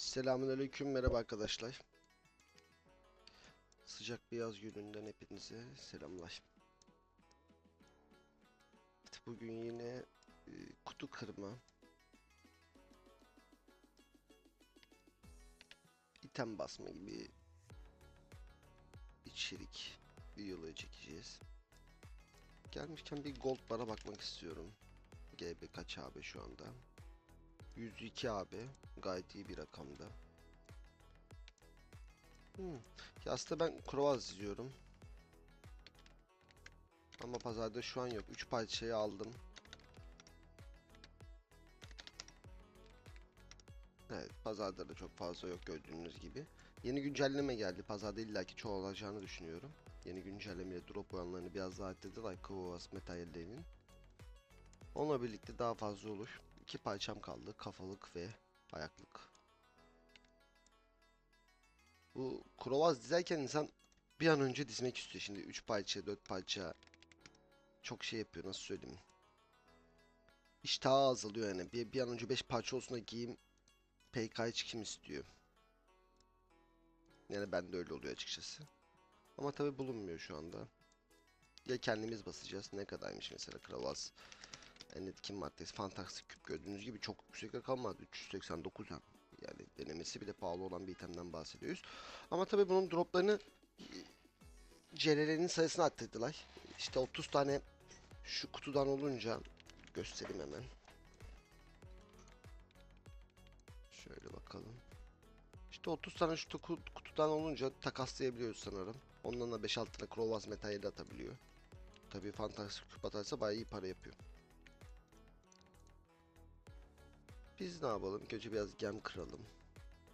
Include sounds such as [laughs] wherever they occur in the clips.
Selamünaleyküm, merhaba arkadaşlar. Sıcak bir yaz gününden hepinize selamlar. Bugün yine e, kutu kırma, item basma gibi içerik videoları çekeceğiz. Gelmişken bir gold bara bakmak istiyorum. GB kaç abi şu anda? 102 abi. Gayet iyi bir rakamda. Hmm. Ya aslında ben Krovaz izliyorum. Ama pazarda şu an yok. 3 parçayı aldım. Evet, pazarda da çok fazla yok gördüğünüz gibi. Yeni güncelleme geldi. Pazarda illaki çoğalacağını düşünüyorum. Yeni güncellemeyle drop oranlarını biraz daha arttırdılar Krovaz materyallerinin. Onunla birlikte daha fazla olur. İki parçam kaldı. Kafalık ve ayaklık. Bu Krovaz dizerken insan bir an önce dizmek istiyor. Şimdi 3 parça, 4 parça çok şey yapıyor. Nasıl söyleyeyim? İştahı azalıyor yani. Bir, bir an önce 5 parça olsun da giyeyim. PK'ya çıkayım istiyor. Yani ben de öyle oluyor açıkçası. Ama tabi bulunmuyor şu anda. Ya kendimiz basacağız. Ne kadarmış mesela Krovaz en etkin maddesi fantastik küp gördüğünüz gibi çok yüksek rakam var 389 yani. denemesi bile pahalı olan bir itemden bahsediyoruz. Ama tabi bunun droplarını CL'lerin sayısını arttırdılar. İşte 30 tane şu kutudan olunca göstereyim hemen. Şöyle bakalım. İşte 30 tane şu kutudan olunca takaslayabiliyoruz sanırım. Ondan da 5-6 tane Krovaz metali atabiliyor. Tabii fantastik küp atarsa bayağı iyi para yapıyor. Biz ne yapalım? Önce biraz gem kıralım.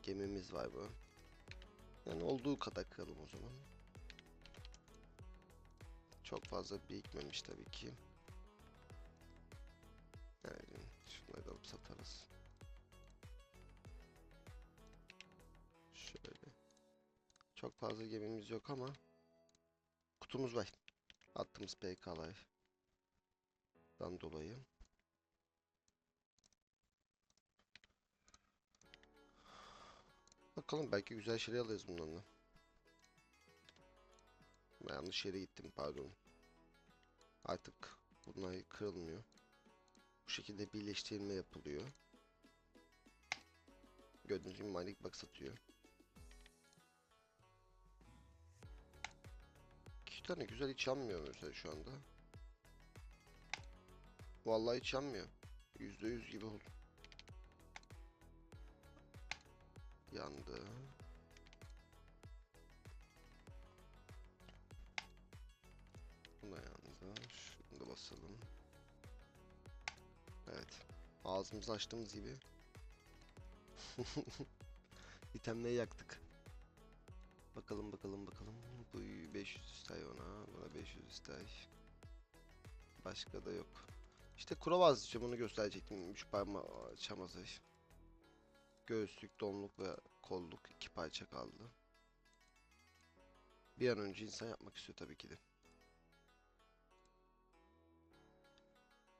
Gemimiz var bu. Yani olduğu kadar kıralım o zaman. Çok fazla birikmemiş tabii ki. Yani şunları da alıp satarız. Şöyle. Çok fazla gemimiz yok ama kutumuz var. Attığımız PK'lardan dolayı. Bakalım belki güzel şeyler alırız bundan da. Ben yanlış yere gittim pardon. Artık bunlar kırılmıyor. Bu şekilde birleştirme yapılıyor. Gördüğünüz gibi mining box satıyor. İki tane güzel hiç yanmıyor mesela şu anda. Vallahi hiç yanmıyor. Yüzde yüz gibi oldu. Yandı. Bu da yandı. Şunu da basalım. Evet. Ağzımızı açtığımız gibi. [laughs] İtemleri yaktık. Bakalım bakalım bakalım. Bu 500 istay ona. Buna 500 istay. Başka da yok. İşte Kurovaz işte bunu gösterecektim. 3 parmağı çamazı. Göğüslük, donluk ve kolluk iki parça kaldı. Bir an önce insan yapmak istiyor tabii ki de.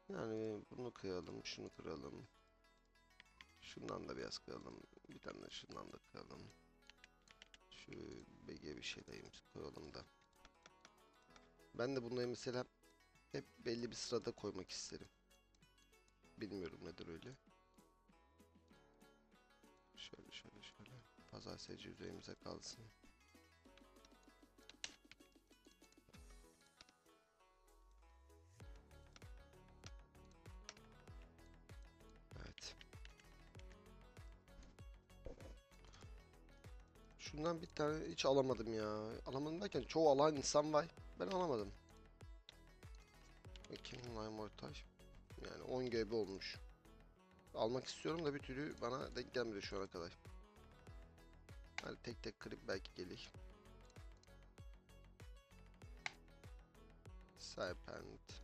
Yani bunu kıralım, şunu kıralım. Şundan da biraz kıralım. Bir tane de şundan da kıralım. Şu BG bir şeydeyim koyalım da. Ben de bunları mesela hep belli bir sırada koymak isterim. Bilmiyorum nedir öyle. Şöyle şöyle şöyle. Pazar seyirci üzerimize kalsın. Evet. Şundan bir tane hiç alamadım ya. Alamadım derken çoğu alan insan var. Ben alamadım. Bakayım Lime Mortaj. Yani 10 GB olmuş. Almak istiyorum da bir türlü bana denk gelmedi şu ana kadar. Hani tek tek kırıp belki gelir. Serpent.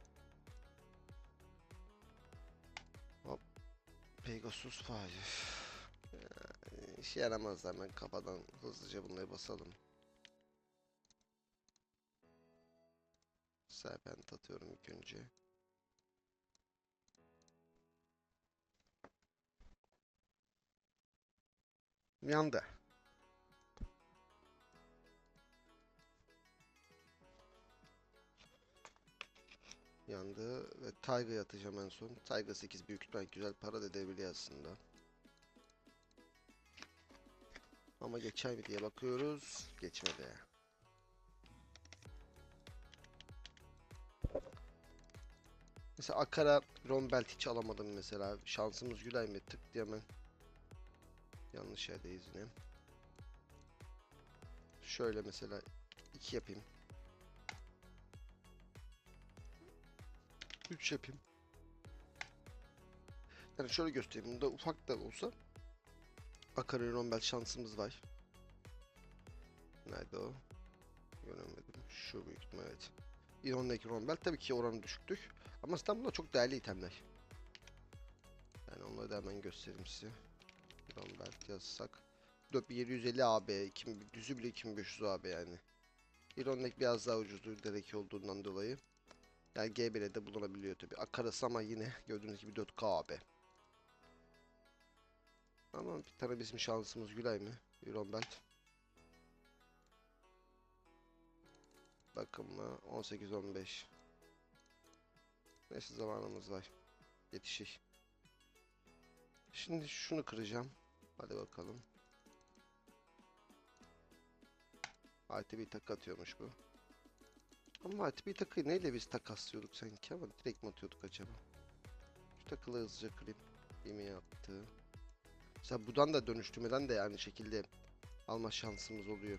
Hop. Pegasus Fire. Yani işe yaramaz hemen kafadan hızlıca bunları basalım. Serpent atıyorum ilk önce. Yandı. Yandı ve Tayga atacağım en son. Tayga 8 büyük ihtimal güzel para da edebiliyor aslında. Ama geçer mi diye bakıyoruz. Geçmedi. Mesela Akara Rombelt hiç alamadım mesela. Şansımız Gülay mı? Tık diye hemen. Yanlış yerdeyiz yine. Şöyle mesela iki yapayım. 3 yapayım. Yani şöyle göstereyim. Bunda ufak da olsa Akara Rombel şansımız var. Nerede o? Göremedim. Şu büyük ihtimal evet. İron'daki Rombel tabii ki oranı düşüktük. Ama İstanbul'da çok değerli itemler. Yani onları da hemen göstereyim size. Rombel yazsak. 4750 AB, 2000, düzü bile 2500 AB yani. İron'daki biraz daha ucuzdur dereki olduğundan dolayı. Yani G1'e de bulunabiliyor tabi. Akarası ama yine gördüğünüz gibi 4K AB. Ama bir tane bizim şansımız Gülay mı? Eurombelt. Bakın mı? 18-15. Neyse zamanımız var. Yetişir. Şimdi şunu kıracağım. Hadi bakalım. RTB tak atıyormuş bu. Ama RTB takıyı neyle biz takaslıyorduk sanki ama direkt mi atıyorduk acaba? Şu takılı hızlıca kırayım. Yemeği attı. Mesela buradan da dönüştürmeden de aynı şekilde alma şansımız oluyor.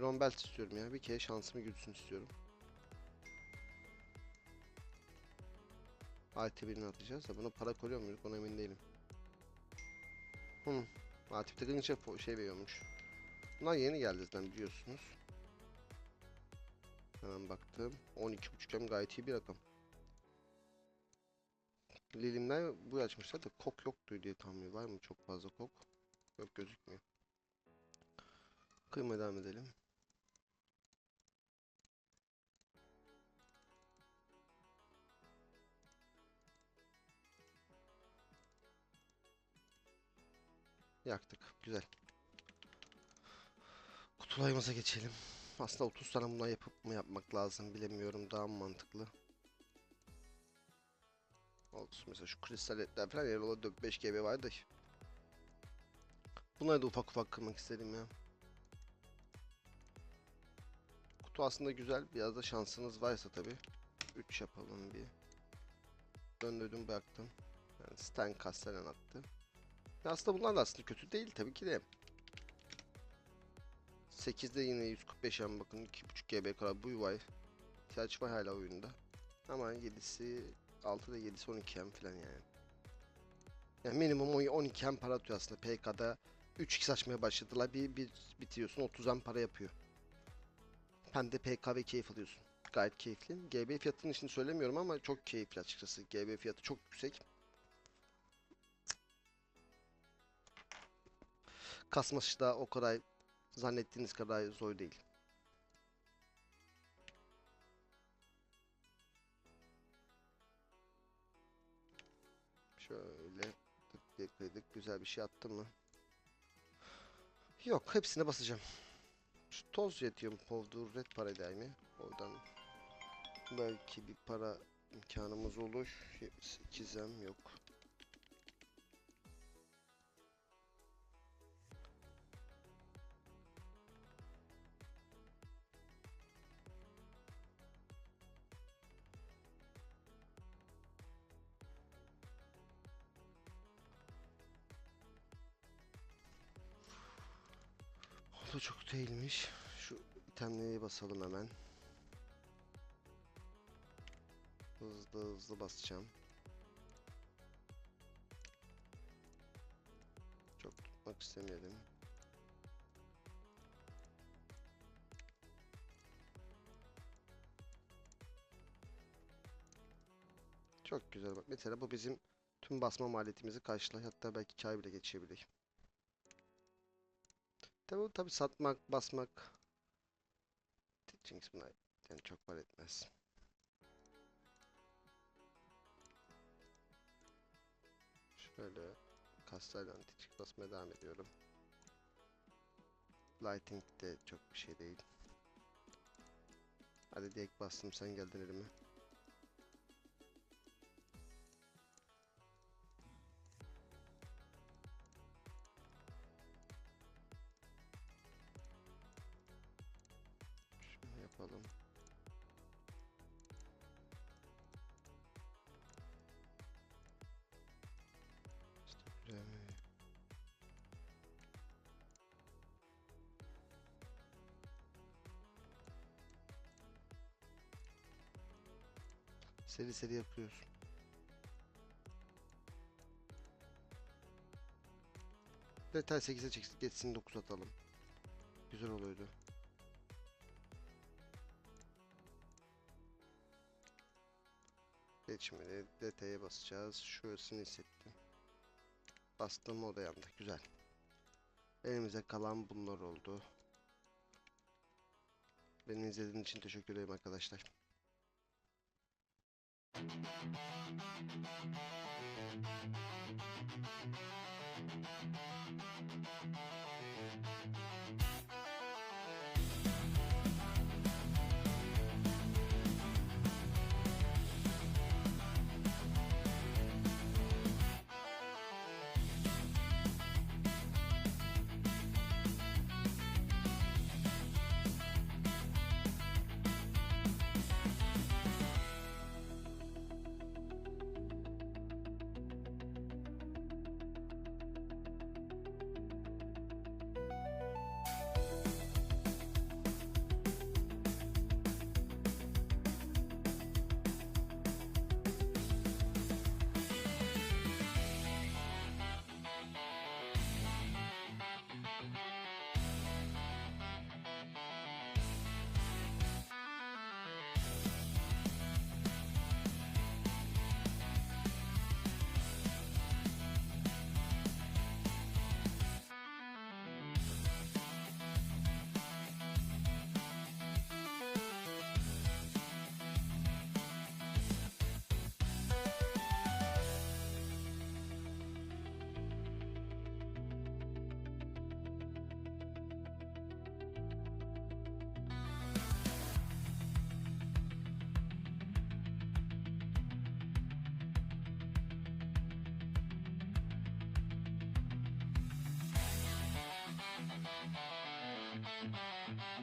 Ron Belt istiyorum ya. Bir kere şansımı gülsün istiyorum. Altı birini atacağız da buna para koyuyor muyuz? Ona emin değilim. Hı. Atif takınca şey veriyormuş. Bunlar yeni geldi zaten biliyorsunuz. Hemen baktım. 12.5 hem gayet iyi bir rakam. Lilimler bu açmışlar da kok yoktu diye tahmin var mı çok fazla kok? Yok gözükmüyor. Kıyma devam edelim. Yaktık. Güzel. Kutulayımıza geçelim. Aslında 30 tane bundan yapıp mı yapmak lazım bilemiyorum. Daha mı mantıklı? Olsun mesela şu kristaletler falan yer ola 4-5 GB vardı. Bunları da ufak ufak kırmak istedim ya. Kutu aslında güzel. Biraz da şansınız varsa tabi. 3 yapalım bir. Döndürdüm bıraktım. Yani Stan Castellan attı. Aslında bunlar da aslında kötü değil tabii ki de. 8'de yine 145 hem bakın 2.5 GB kadar bu var. İhtiyaç var hala oyunda. Ama 7'si 6'da 7'si 12 hem falan yani. Yani minimum 12 hem para atıyor aslında. PK'da 3x açmaya başladılar. Bir, bir bitiriyorsun 30 hem para yapıyor. Hem de PK ve keyif alıyorsun. Gayet keyifli. GB fiyatının için söylemiyorum ama çok keyifli açıkçası. GB fiyatı çok yüksek. Kasması da o kadar zannettiğiniz kadar zor değil. Şöyle tık diye kıydık. Güzel bir şey attım mı? Yok. Hepsine basacağım. Şu toz yetiyor mu? Povdur red para eder mi? Oradan belki bir para imkanımız olur. 8'em yok. Da çok değilmiş. Şu itemleri basalım hemen. Hızlı hızlı basacağım. Çok tutmak istemeyelim. Çok güzel bak. Mesela bu bizim tüm basma maliyetimizi karşılar. Hatta belki kâr bile geçebilir. Tabi tabi satmak, basmak Jinx buna yani çok var etmez. Şöyle kaslarla anti basmaya devam ediyorum. Lighting de çok bir şey değil. Hadi direkt bastım sen geldin elime. Seri seri yapıyoruz. Detay 8'e çeksin, geçsin 9 atalım. Güzel oluyordu. Geçmedi. Detaya basacağız. Şurasını hissettim. Bastım o da yandı. Güzel. Elimize kalan bunlar oldu. Beni izlediğiniz için teşekkür ederim arkadaşlar. Thank you.